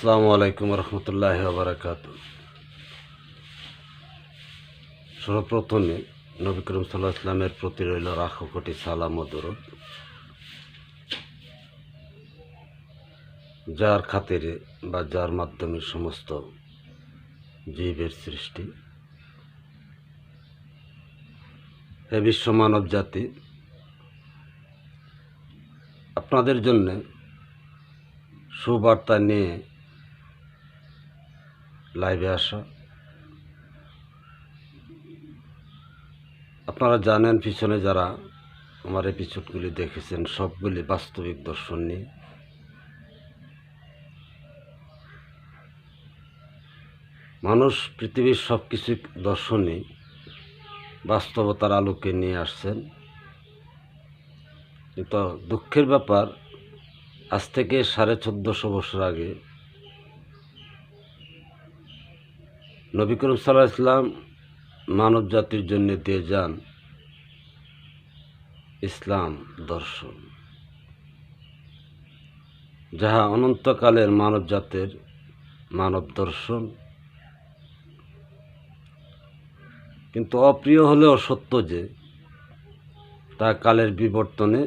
আসসালামু আলাইকুম রহমতুল্লাহ বারাকাত সর্বপ্রথমে নবী করিম সাল্লাহ ইসলামের প্রতি রইল রাখো কোটি সালাম ও দরদ। যার খাতিরে বা যার মাধ্যমে সমস্ত জীবের সৃষ্টি। হে বিশ্ব মানব জাতি, আপনাদের জন্যে সুবার্তা নিয়ে লাইভে আসা। আপনারা জানেন পিছনে যারা আমার এপিসোডগুলি দেখেছেন, সবগুলি বাস্তবিক দর্শন নিয়ে। মানুষ পৃথিবীর সব কিছু দর্শনই বাস্তবতার আলোকে নিয়ে আসছেন। কিন্তু দুঃখের ব্যাপার, আজ থেকে সাড়ে চোদ্দোশো বছর আগে নবী করিম সাল্লাহ ইসলাম মানব জাতির জন্য দিয়ে যান ইসলাম দর্শন, যাহা অনন্তকালের মানব জাতের মানব দর্শন। কিন্তু অপ্রিয় হলেও সত্য যে, তা কালের বিবর্তনে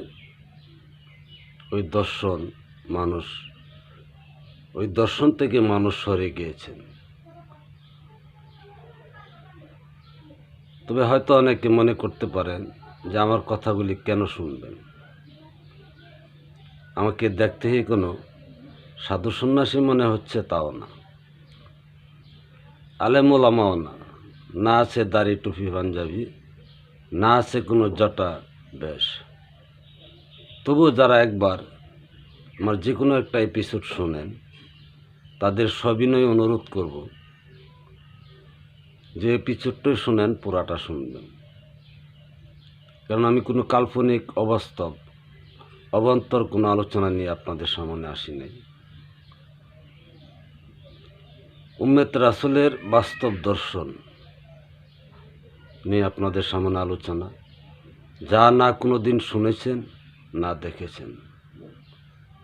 ওই দর্শন মানুষ, ওই দর্শন থেকে মানুষ সরে গিয়েছেন। তবে হয়তো অনেকে মনে করতে পারেন যে আমার কথাগুলি কেন শুনবেন। আমাকে দেখতেই কোনো সাধু সন্ন্যাসী মনে হচ্ছে তাও না। আলেমোলামাও না। না আছে দাড়ি টুপি পাঞ্জাবি, না আছে কোনো জটা বেশ। তবুও যারা একবার আমার যে কোনো একটা এপিসোড শোনেন, তাদের সবিনয় অনুরোধ করব যে এপিসোডটাই শোনেন, পুরাটা শুনবেন। কারণ আমি কোনো কাল্পনিক, অবাস্তব, অবান্তর কোনো আলোচনা নিয়ে আপনাদের সামনে আসি নাই। উম্মেদ রাসুলের বাস্তব দর্শন নিয়ে আপনাদের সামনে আলোচনা, যা না কোনো দিন শুনেছেন, না দেখেছেন,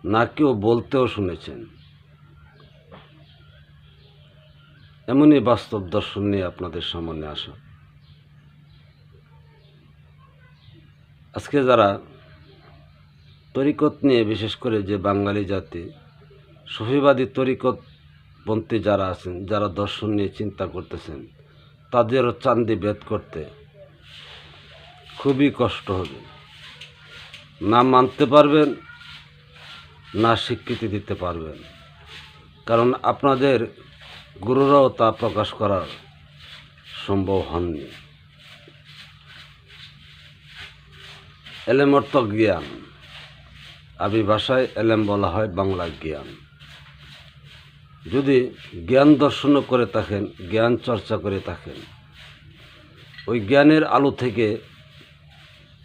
না কেউ বলতেও শুনেছেন। এমনই বাস্তব দর্শন নিয়ে আপনাদের সামনে আসা। আজকে যারা তরিকত নিয়ে, বিশেষ করে যে বাঙালি জাতি, সফিবাদী তরিকত পন্থী যারা আছেন, যারা দর্শন নিয়ে চিন্তা করতেছেন, তাদেরও চান্দি ভেদ করতে খুবই কষ্ট হবে। না মানতে পারবেন, না স্বীকৃতি দিতে পারবেন। কারণ আপনাদের গুরুরাও তা প্রকাশ করার সম্ভব হননি। এলেম অর্থ জ্ঞান আবি ভাষায় এলেম বলা হয় বাংলা জ্ঞান। যদি জ্ঞান দর্শন করে থাকেন, জ্ঞান চর্চা করে থাকেন, ওই জ্ঞানের আলো থেকে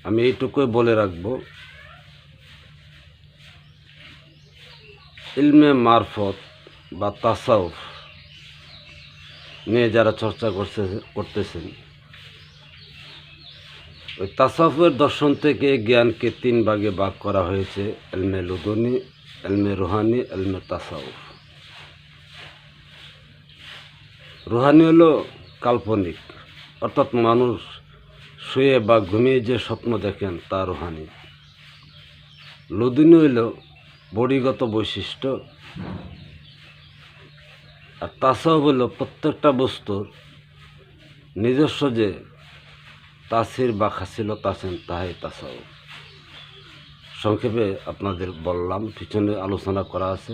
আমি এইটুকুই বলে রাখব, ইলমে মারফত বা তাসাউফ নিয়ে যারা চর্চা করছে, করতেছেন। ওই তাসাউফের দর্শন থেকে জ্ঞানকে তিন ভাগে ভাগ করা হয়েছে, এলমে লুদনি, এলমে রুহানি, এলমে তাসাউফ। রুহানি হলো কাল্পনিক, অর্থাৎ মানুষ শুয়ে বা ঘুমিয়ে যে স্বপ্ন দেখেন, তা রুহানি। লুদিনী হইল বডিগত বৈশিষ্ট্য আর তাসাও হইল প্রত্যেকটা বস্তুর নিজস্ব যে তাসির বা খাসিলত আছেন, তাহাই তাসাও সংক্ষেপে আপনাদের বললাম, পিছনে আলোচনা করা আছে।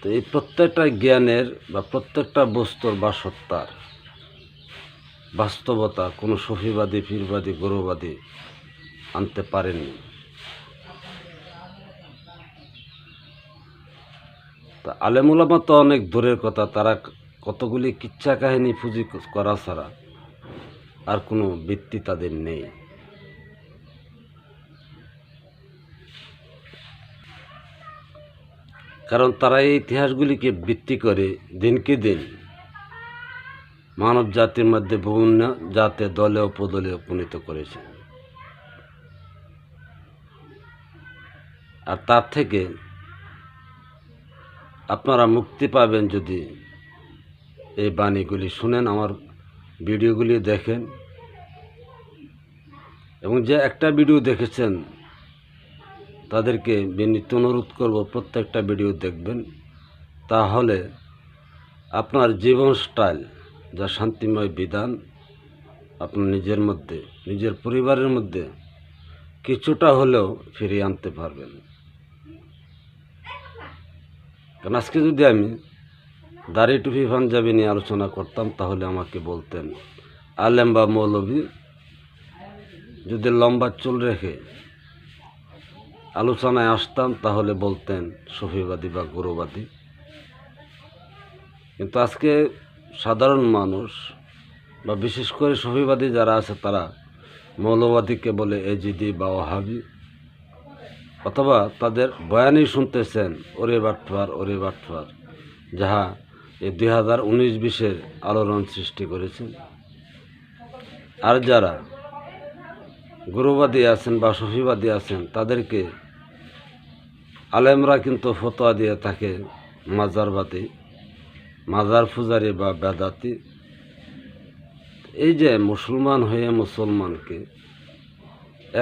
তো এই প্রত্যেকটা জ্ঞানের বা প্রত্যেকটা বস্তুর বা সত্তার বাস্তবতা কোনো সফিবাদী পীরবাদী গৌরবাদী আনতে পারেনি তা আলেমুলামা তো অনেক দূরের কথা, তারা কতগুলি কিচ্ছা কাহিনী পুঁজি করা ছাড়া আর কোনো বৃত্তি তাদের নেই। কারণ তারা এই ইতিহাসগুলিকে ভিত্তি করে দিনকে দিন মানব জাতির মধ্যে বিভিন্ন জাতে, দলে উপদলে উপনীত করেছে আর তার থেকে আপনারা মুক্তি পাবেন যদি এই বাণীগুলি শুনেন, আমার ভিডিওগুলি দেখেন। এবং যে একটা ভিডিও দেখেছেন, তাদেরকে বিনীত অনুরোধ করব প্রত্যেকটা ভিডিও দেখবেন। তাহলে আপনার জীবন স্টাইল যা শান্তিময় বিধান আপনার নিজের মধ্যে, নিজের পরিবারের মধ্যে কিছুটা হলেও ফিরিয়ে আনতে পারবেন। কারণ আজকে যদি আমি দাড়ি টুপি পাঞ্জাবি নিয়ে আলোচনা করতাম, তাহলে আমাকে বলতেন, আলেম বা মৌলভী, যদি লম্বা চুল রেখে আলোচনায় আসতাম, তাহলে বলতেন সফিবাদী বা গৌরবাদী। কিন্তু আজকে সাধারণ মানুষ বা বিশেষ করে সফিবাদী যারা আছে, তারা মৌলবাদীকে বলে এজিডি বা ওহাবি। অথবা তাদের বয়ানই শুনতেছেন, ওরে বাটফার ওরে বাটফার, যাহা এই দুই হাজার উনিশ বিশের আলোড়ন সৃষ্টি করেছেন আর যারা গুরুবাদী আছেন বা সফিবাদী আছেন, তাদেরকে আলেমরা কিন্তু ফতোয়া দিয়ে থাকে মাজারবাদী, মাজার ফুজারি বা বেদাতি। এই যে মুসলমান হয়ে মুসলমানকে,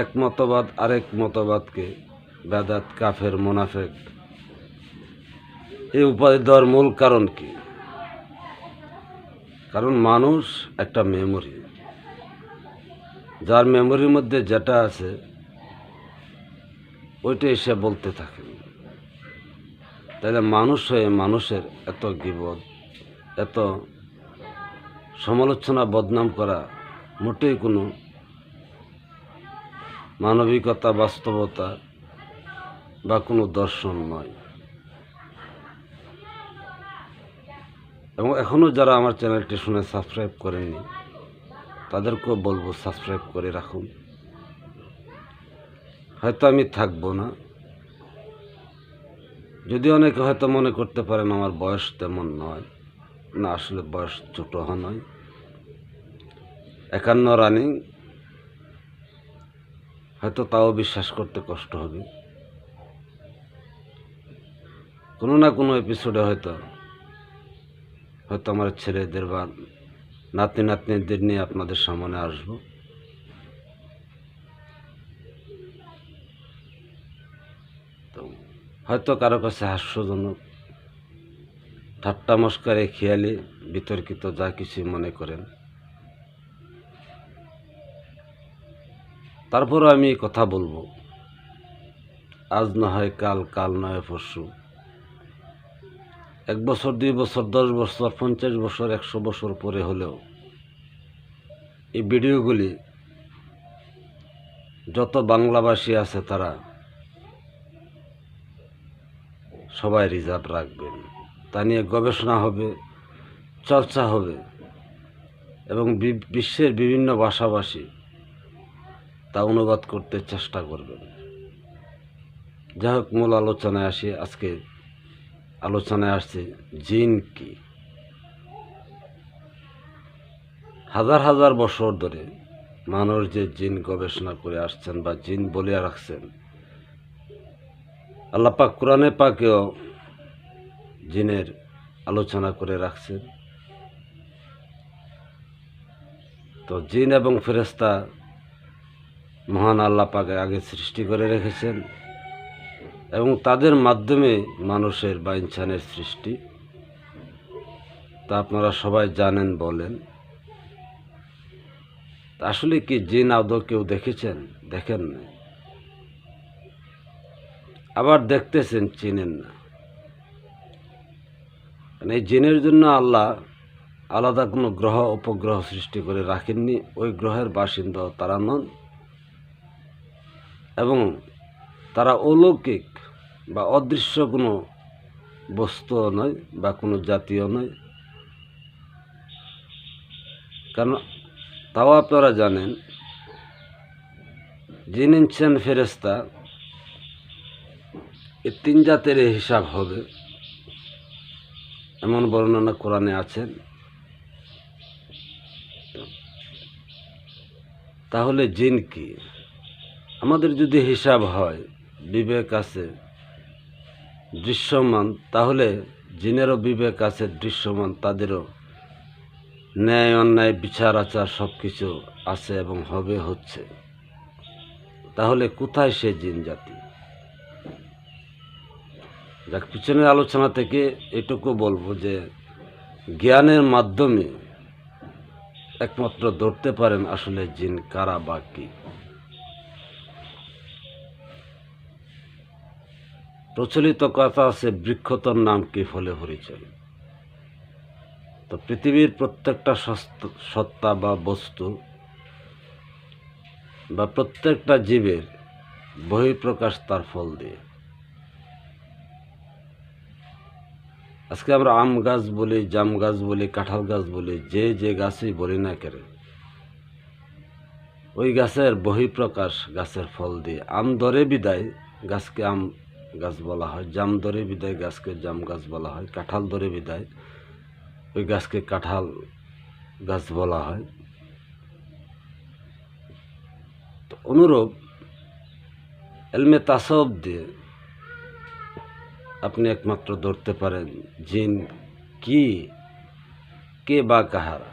এক মতবাদ আরেক মতবাদকে বেদাত, কাফের, মোনাফেক। এই উপাধি দেওয়ার মূল কারণ কি? কারণ মানুষ একটা মেমোরি যার মেমোরির মধ্যে যেটা আছে, ওইটাই সে বলতে থাকে। তাহলে মানুষ হয়ে মানুষের এত গিবদ এত সমালোচনা, বদনাম করা মোটেই কোনো মানবিকতা, বাস্তবতা বা কোনো দর্শন নয়। এবং এখনও যারা আমার চ্যানেলটি শুনে সাবস্ক্রাইব করেননি, তাদেরকেও বলব সাবস্ক্রাইব করে রাখুন। হয়তো আমি থাকব না। যদি অনেকে হয়তো মনে করতে পারেন আমার বয়স তেমন নয়। না, আসলে বয়স ছোট নয়। একান্ন রানিং, হয়তো তাও বিশ্বাস করতে কষ্ট হবে। কোনো না কোনো এপিসোডে হয়তো হয়তো আমার ছেলেদের বা নাতি নাতনিদের নিয়ে আপনাদের সামনে আসব। তো হয়তো কারও কাছে হাস্যজনক, ঠাট্টা মস্কারে খেয়ালি, বিতর্কিত যা কিছু মনে করেন। তারপরও আমি কথা বলব। আজ না হয় কাল কাল নয় পরশু। এক বছর, দুই বছর, দশ বছর, পঞ্চাশ বছর, একশো বছর পরে হলেও এই ভিডিওগুলি যত বাংলাভাষী আছে তারা সবাই রিজার্ভ রাখবেন। তা নিয়ে গবেষণা হবে, চর্চা হবে এবং বিশ্বের বিভিন্ন ভাষাভাষী তা অনুবাদ করতে চেষ্টা করবেন। যাই হোক, মূল আলোচনায় আসি আজকে। আলোচনায় আসছে, জিন কি? হাজার হাজার বছর ধরে মানুষ যে জিন গবেষণা করে আসছেন বা জিন বলিয়া রাখছেন, আল্লাপাক কোরআনে পাকেও জিনের আলোচনা করে রাখছেন। তো জিন এবং ফেরেস্তা মহান আল্লাহ পাকে আগে সৃষ্টি করে রেখেছেন। এবং তাদের মাধ্যমে মানুষের বা ইনসানের সৃষ্টি। তা আপনারা সবাই জানেন, বলেন। আসলে কি জিন আদৌ কেউ দেখেছেন? দেখেন না। আবার দেখতেছেন, চিনেন না। এই জিনের জন্য আল্লাহ আলাদা কোনো গ্রহ, উপগ্রহ সৃষ্টি করে রাখেননি। ওই গ্রহের বাসিন্দা তারা নন। এবং তারা অলৌকিক বা অদৃশ্য কোনো বস্তুও নয় বা কোনো জাতীয় নয়। কারণ তাও আপনারা জানেন জিন ইনসান ফেরেস্তা এ তিন জাতের হিসাব হবে। এমন বর্ণনা কোরআনে আছেন তাহলে জিন কি? আমাদের যদি হিসাব হয়, বিবেক আছে দৃশ্যমান, তাহলে জিনেরও বিবেক আছে দৃশ্যমান, তাদেরও ন্যায়, অন্যায়, বিচার, আচার সব কিছু আছে এবং হবে, হচ্ছে। তাহলে কোথায় সে জিন জাতি? যাক, পিছনের আলোচনা থেকে এটুকু বলব যে, জ্ঞানের মাধ্যমে একমাত্র ধরতে পারেন আসলে জিন কারা বা কি। প্রচলিত কথা আছে, বৃক্ষতর নাম কি ফলে পরিচয় তো পৃথিবীর প্রত্যেকটা সত্তা বা বস্তু বা প্রত্যেকটা জীবের বহিঃপ্রকাশ তার ফল দিয়ে। আজকে আমরা আম গাছ বলি, জাম গাছ বলি, কাঁঠাল গাছ বলি, যে যে গাছই বলি না কেন, ওই গাছের বহিঃপ্রকাশ গাছের ফল দিয়ে। আম ধরে বিদায়, গাছকে আম গাছ বলা হয়। জাম ধরে বিদায় গাছকে জাম গাছ বলা হয়। কাঁঠাল ধরে বিদায়। ওই গাছকে কাঁঠাল গাছ বলা হয়। তো অনুরূপ এলমে তাসব দিয়ে আপনি একমাত্র ধরতে পারেন জিন কি, কে বা কাহারা।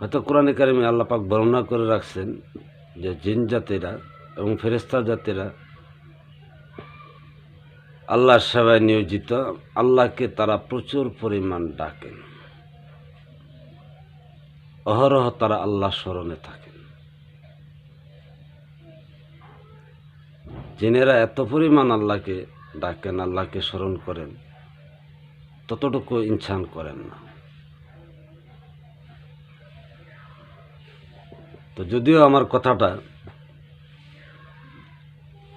হয়তো কোরআনে কারিমে আল্লাপাক বর্ণনা করে রাখছেন যে জিন জাতিরা এবং ফেরেস্তা জাতিরা আল্লাহর সেবায় নিয়োজিত, আল্লাহকে তারা প্রচুর পরিমাণ ডাকেন। অহরহ তারা আল্লাহ স্মরণে থাকেন। জিনেরা এত পরিমাণ আল্লাহকে ডাকেন, আল্লাহকে স্মরণ করেন, ততটুকু ইনসান করেন না। তো যদিও আমার কথাটা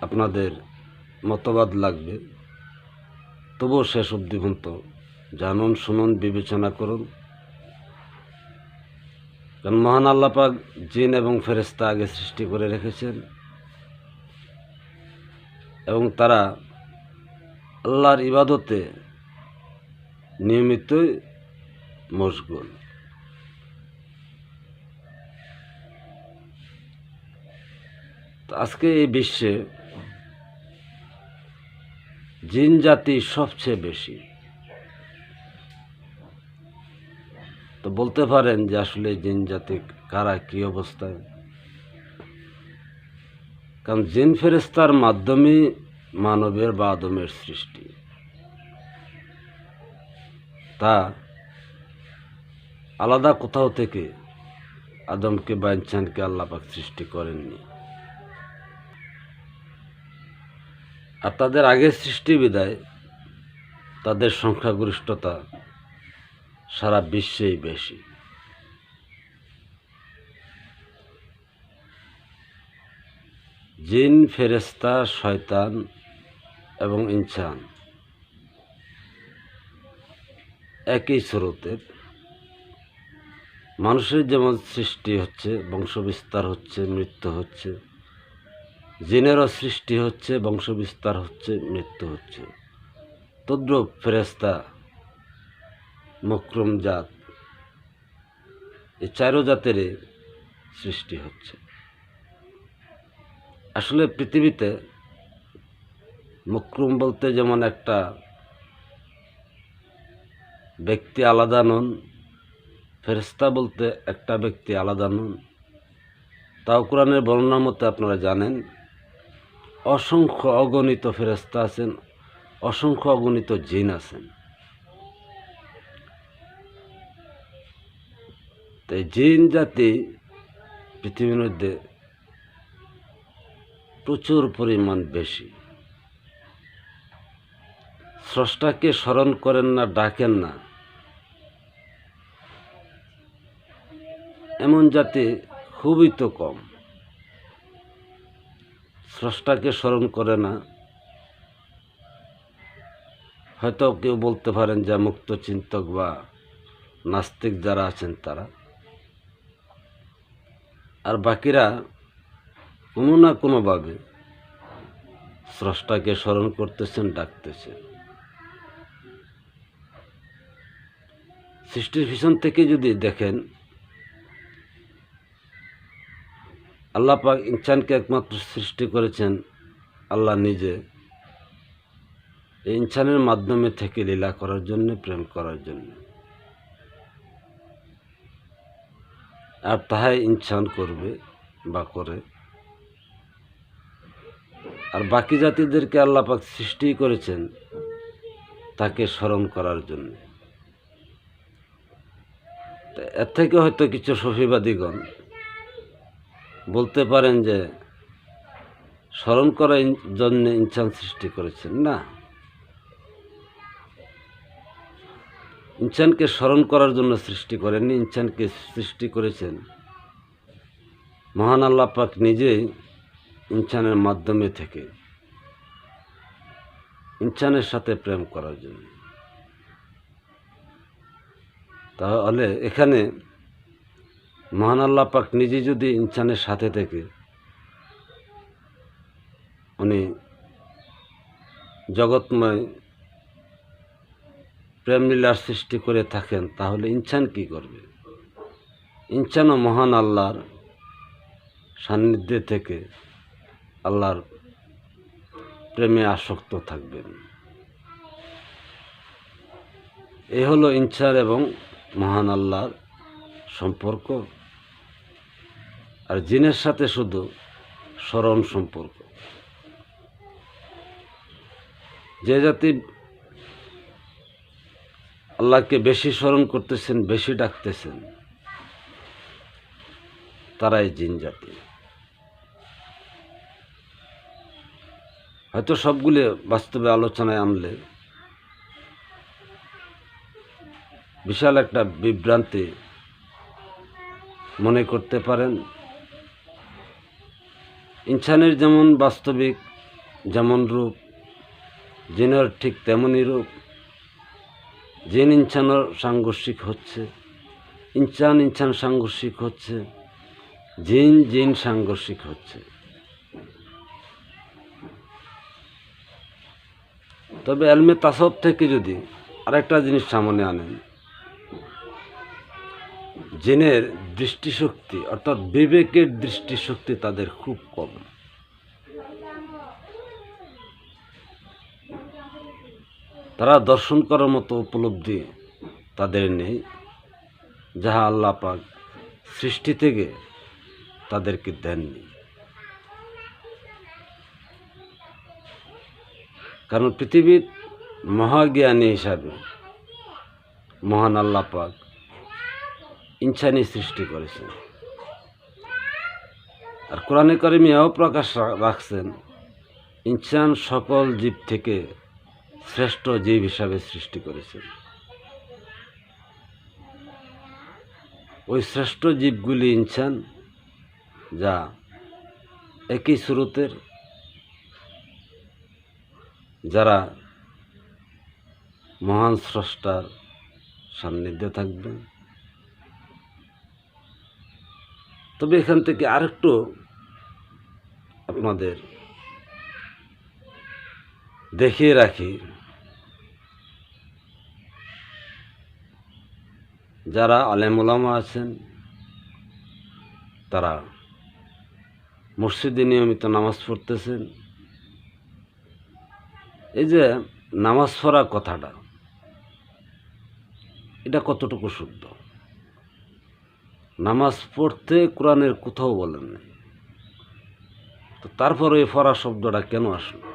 আপনাদের মতবাদ লাগবে তবুও শেষ অবধি পর্যন্ত জানুন, শুনুন, বিবেচনা করুন। কারণ মহান আল্লাপাক জিন এবং ফেরেস্তা আগে সৃষ্টি করে রেখেছেন এবং তারা আল্লাহর ইবাদতে নিয়মিতই মশগুল। আজকে এই বিশ্বে জিন জাতি সবচেয়ে বেশি। তো বলতে পারেন যে আসলে জিন জাতি কারা, কি অবস্থায় কারণ জিন ফেরেস্তার মাধ্যমে মানবের বা আদমের সৃষ্টি। তা আলাদা কোথাও থেকে আদমকে বা ইনসানকে আল্লাপাক সৃষ্টি করেননি। আর তাদের আগের সৃষ্টি বিদায়, তাদের সংখ্যাগরিষ্ঠতা সারা বিশ্বেই বেশি। জিন ফেরেস্তা শয়তান এবং ইনসান একই স্রোতের। মানুষের যেমন সৃষ্টি হচ্ছে, বংশবিস্তার হচ্ছে, মৃত্যু হচ্ছে জিনেরও সৃষ্টি হচ্ছে, বংশবিস্তার হচ্ছে, মৃত্যু হচ্ছে। তদ্রুপ ফেরেস্তা মক্রম জাত এই চারো জাতের সৃষ্টি হচ্ছে। আসলে পৃথিবীতে মক্রুম বলতে যেমন একটা ব্যক্তি আলাদা নন ফেরেস্তা বলতে একটা ব্যক্তি আলাদা নন। তাও কোরআনের বর্ণনা মতে আপনারা জানেন অসংখ্য অগণিত ফেরেস্তা আছেন, অসংখ্য অগণিত জিন আছেন। তাই জিন জাতি পৃথিবীর মধ্যে প্রচুর পরিমাণ বেশি। স্রষ্টাকে স্মরণ করেন না, ডাকেন না। এমন জাতি খুবই তো কম। স্রষ্টাকে স্মরণ করে না, হয়তো কেউ বলতে পারেন যে মুক্ত চিন্তক বা নাস্তিক যারা আছেন তারা। আর বাকিরা কোনো না কোনোভাবে স্রষ্টাকে স্মরণ করতেছেন, ডাকতেছেন। সৃষ্টির পিছন থেকে যদি দেখেন আল্লাহ পাক ইনসানকে একমাত্র সৃষ্টি করেছেন আল্লাহ নিজে। এই ইনসানের মাধ্যমে থেকে লীলা করার জন্য, প্রেম করার জন্য। আর তাহাই ইনসান করবে বা করে। আর বাকি জাতিদেরকে আল্লাহ পাক সৃষ্টি করেছেন তাকে স্মরণ করার জন্য। এর থেকে হয়তো কিছু সফিবাদীগণ বলতে পারেন যে স্মরণ করার জন্য ইনসান সৃষ্টি করেছেন, না? ইনসানকে স্মরণ করার জন্য সৃষ্টি করেননি, ইনসানকে সৃষ্টি করেছেন। মহান আল্লাহ পাক নিজেই ইনসানের মাধ্যমে থেকে ইনসানের সাথে প্রেম করার জন্য। তাহলে এখানে মহান আল্লাহ পাক নিজে যদি ইনসানের সাথে থেকে উনি জগৎময় প্রেম লীলার সৃষ্টি করে থাকেন, তাহলে ইনসান কি করবে? ইনসানও মহান আল্লাহর সান্নিধ্যে থেকে আল্লাহর প্রেমে আসক্ত থাকবেন। এ হলো ইনসার এবং মহান আল্লাহর সম্পর্ক। আর জিনের সাথে শুধু স্মরণ সম্পর্ক। যে জাতি আল্লাহকে বেশি স্মরণ করতেছেন, বেশি ডাকতেছেন, তারাই জিন জাতি। হয়তো সবগুলি বাস্তবে আলোচনায় আনলে বিশাল একটা বিভ্রান্তি মনে করতে পারেন। ইনসানের যেমন বাস্তবিক যেমন রূপ, জিনের ঠিক তেমনই রূপ। জিন ইনসানের সাংঘর্ষিক হচ্ছে, ইনসান ইনসান সাংঘর্ষিক হচ্ছে, জিন জিন সাংঘর্ষিক হচ্ছে। তবে এলমে তাসব থেকে যদি আরেকটা জিনিস সামনে আনেন জিনের দৃষ্টিশক্তি, অর্থাৎ বিবেকের দৃষ্টিশক্তি তাদের খুব কম। তারা দর্শন করার মতো উপলব্ধি তাদের নেই, যাহা আল্লাহ পাক সৃষ্টি থেকে তাদেরকে দেননি। কারণ পৃথিবীর মহাজ্ঞানী হিসাবে মহান আল্লাহ পাক ইনসানি সৃষ্টি করেছেন। আর কোরআনে করিমিয়াও প্রকাশ রাখছেন, ইনসান সকল জীব থেকে শ্রেষ্ঠ জীব হিসাবে সৃষ্টি করেছেন। ওই শ্রেষ্ঠ জীবগুলি ইনসান, যা একই স্রোতের, যারা মহান স্রষ্টার সান্নিধ্যে থাকবেন। তবে এখান থেকে আরেকটু আপনাদের দেখিয়ে রাখি। যারা আলেমুলামা আছেন, তারা মসজিদে নিয়মিত নামাজ পড়তেছেন। এই যে নামাজ পড়া কথাটা, এটা কতটুকু শুদ্ধ? নামাজ পড়তে কোরআনের কোথাও বলেন তো তারপর এই ফরা শব্দটা কেন আসলো?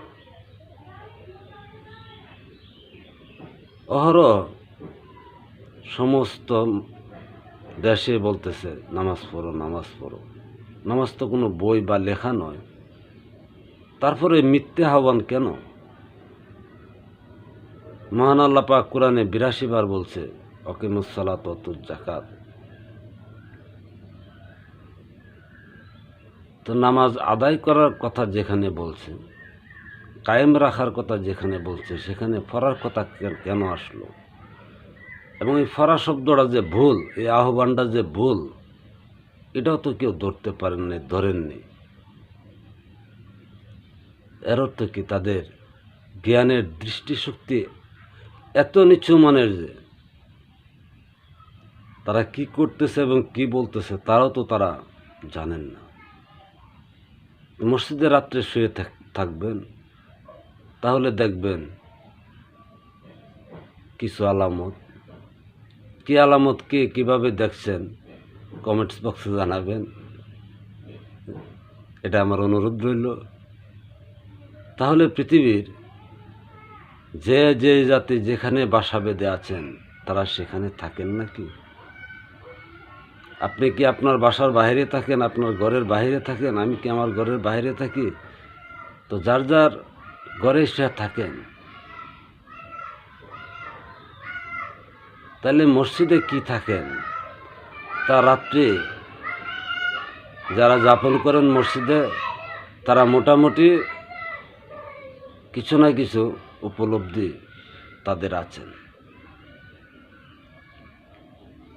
অহরহ সমস্ত দেশে বলতেছে, নামাজ পড়ো নামাজ পড়ো। নামাজ তো কোনো বই বা লেখা নয়। তারপরে মিথ্যে আহ্বান কেন? মহান আল্লাহ পাক কোরআনে বিরাশি বার বলছে অকিমুসালাত জাকাত তো নামাজ আদায় করার কথা যেখানে বলছে, কায়েম রাখার কথা যেখানে বলছে, সেখানে ফরার কথা কেন আসলো? এবং এই ফরা শব্দটা যে ভুল, এই আহ্বানটা যে ভুল, এটাও তো কেউ ধরতে পারেননি, ধরেননি। এর অর্থ কি? তাদের জ্ঞানের দৃষ্টিশক্তি এত নিচু মানের যে, তারা কি করতেছে এবং কি বলতেছে, তারাও তো তারা জানেন না। মসজিদে রাত্রে শুয়ে থাক- থাকবেন, তাহলে দেখবেন কিছু আলামত। কি আলামত কে কীভাবে দেখছেন কমেন্টস বক্সে জানাবেন। এটা আমার অনুরোধ রইল। তাহলে পৃথিবীর যে যে জাতি যেখানে বাসা বেঁধে আছেন, তারা সেখানে থাকেন নাকি? আপনি কি আপনার বাসার বাইরে থাকেন, আপনার ঘরের বাইরে থাকেন, আমি কি আমার ঘরের বাইরে থাকি? তো যার যার ঘরে সে থাকেন। তাহলে মসজিদে কি থাকেন? তা রাত্রে যারা যাপন করেন মসজিদে, তারা মোটামুটি কিছু না কিছু উপলব্ধি তাদের আছেন।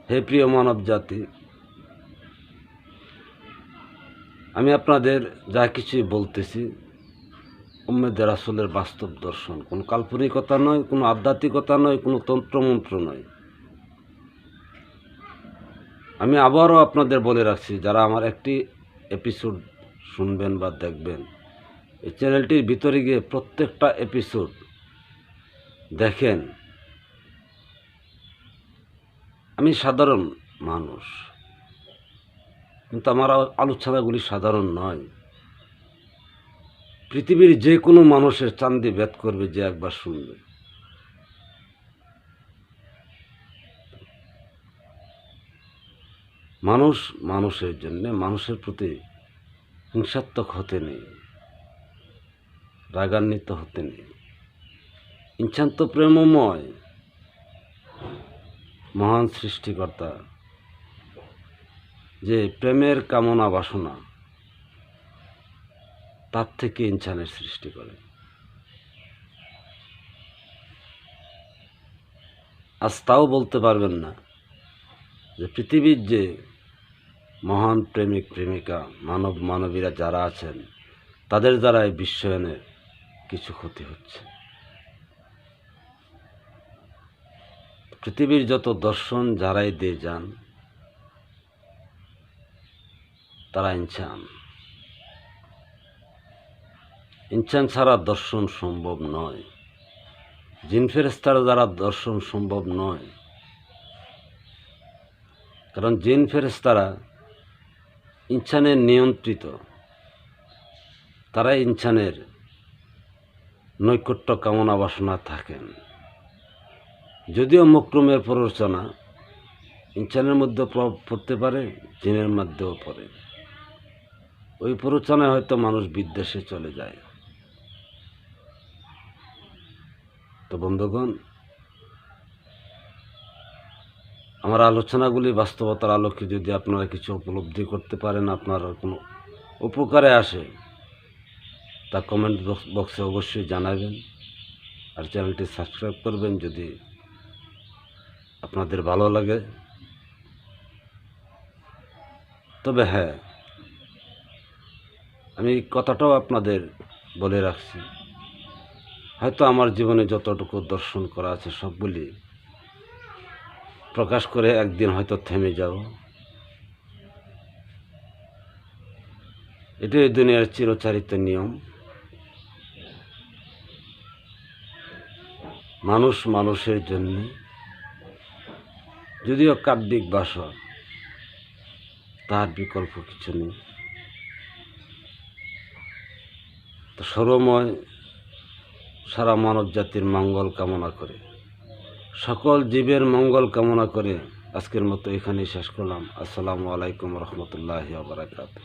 হে প্রিয় মানব জাতি আমি আপনাদের যা কিছুই বলতেছি, উম্মেদের আসলের বাস্তব দর্শন। কোনো কাল্পনিকতা নয়, কোনো আধ্যাত্মিকতা নয়, কোনো তন্ত্রমন্ত্র নয়। আমি আবারও আপনাদের বলে রাখছি, যারা আমার একটি এপিসোড শুনবেন বা দেখবেন, এই চ্যানেলটির ভিতরে গিয়ে প্রত্যেকটা এপিসোড দেখেন। আমি সাধারণ মানুষ। কিন্তু আমার আলোচনাগুলি সাধারণ নয়। পৃথিবীর যে কোনো মানুষের চান্দি ভেদ করবে যে একবার শুনবে। মানুষ মানুষের জন্যে, মানুষের প্রতি হিংসাত্মক হতে নেই, রাগান্বিত হতে নেই। ইনসান তো প্রেমময় মহান সৃষ্টিকর্তা যে প্রেমের কামনা বাসনা তার থেকে ইনসানের সৃষ্টি করে। আজ তাও বলতে পারবেন না যে পৃথিবীর যে মহান প্রেমিক, প্রেমিকা, মানব মানবীরা যারা আছেন, তাদের দ্বারা এই বিশ্বায়নের কিছু ক্ষতি হচ্ছে। পৃথিবীর যত দর্শন যারাই দিয়ে যান তারা ইনসান। ইনসান ছাড়া দর্শন সম্ভব নয়। জিন ফেরেস্তার দ্বারা দর্শন সম্ভব নয়। কারণ জিন ফেরেস্তারা ইনসানের নিয়ন্ত্রিত। তারা ইনসানের নৈকট্য কামনা বাসনা থাকেন। যদিও মক্রমের প্ররোচনা ইনসানের মধ্যে প্রভাব পড়তে পারে, জিনের মধ্যেও পড়ে। ওই প্ররোচনায় হয়তো মানুষ বিদ্বেষে চলে যায়। তো বন্ধুগণ, আমার আলোচনাগুলি বাস্তবতার আলোকে যদি আপনারা কিছু উপলব্ধি করতে পারেন, আপনার কোনো উপকারে আসে, তা কমেন্ট বক্সে অবশ্যই জানাবেন। আর চ্যানেলটি সাবস্ক্রাইব করবেন যদি আপনাদের ভালো লাগে। তবে হ্যাঁ আমি কথাটাও আপনাদের বলে রাখছি। হয়তো আমার জীবনে যতটুকু দর্শন করা আছে সবগুলি প্রকাশ করে একদিন হয়তো থেমে যাব। এটাই দুনিয়ার চিরচারিত নিয়ম। মানুষ মানুষের জন্য, যদিও কাব্যিক ভাষা তার বিকল্প কিছু নেই। তো সর্বময় সারা মানব জাতির মঙ্গল কামনা করে। সকল জীবের মঙ্গল কামনা করে আজকের মতো এখানেই শেষ করলাম। আসসালামু আলাইকুম রহমতুল্লাহ বারাকাতুহ।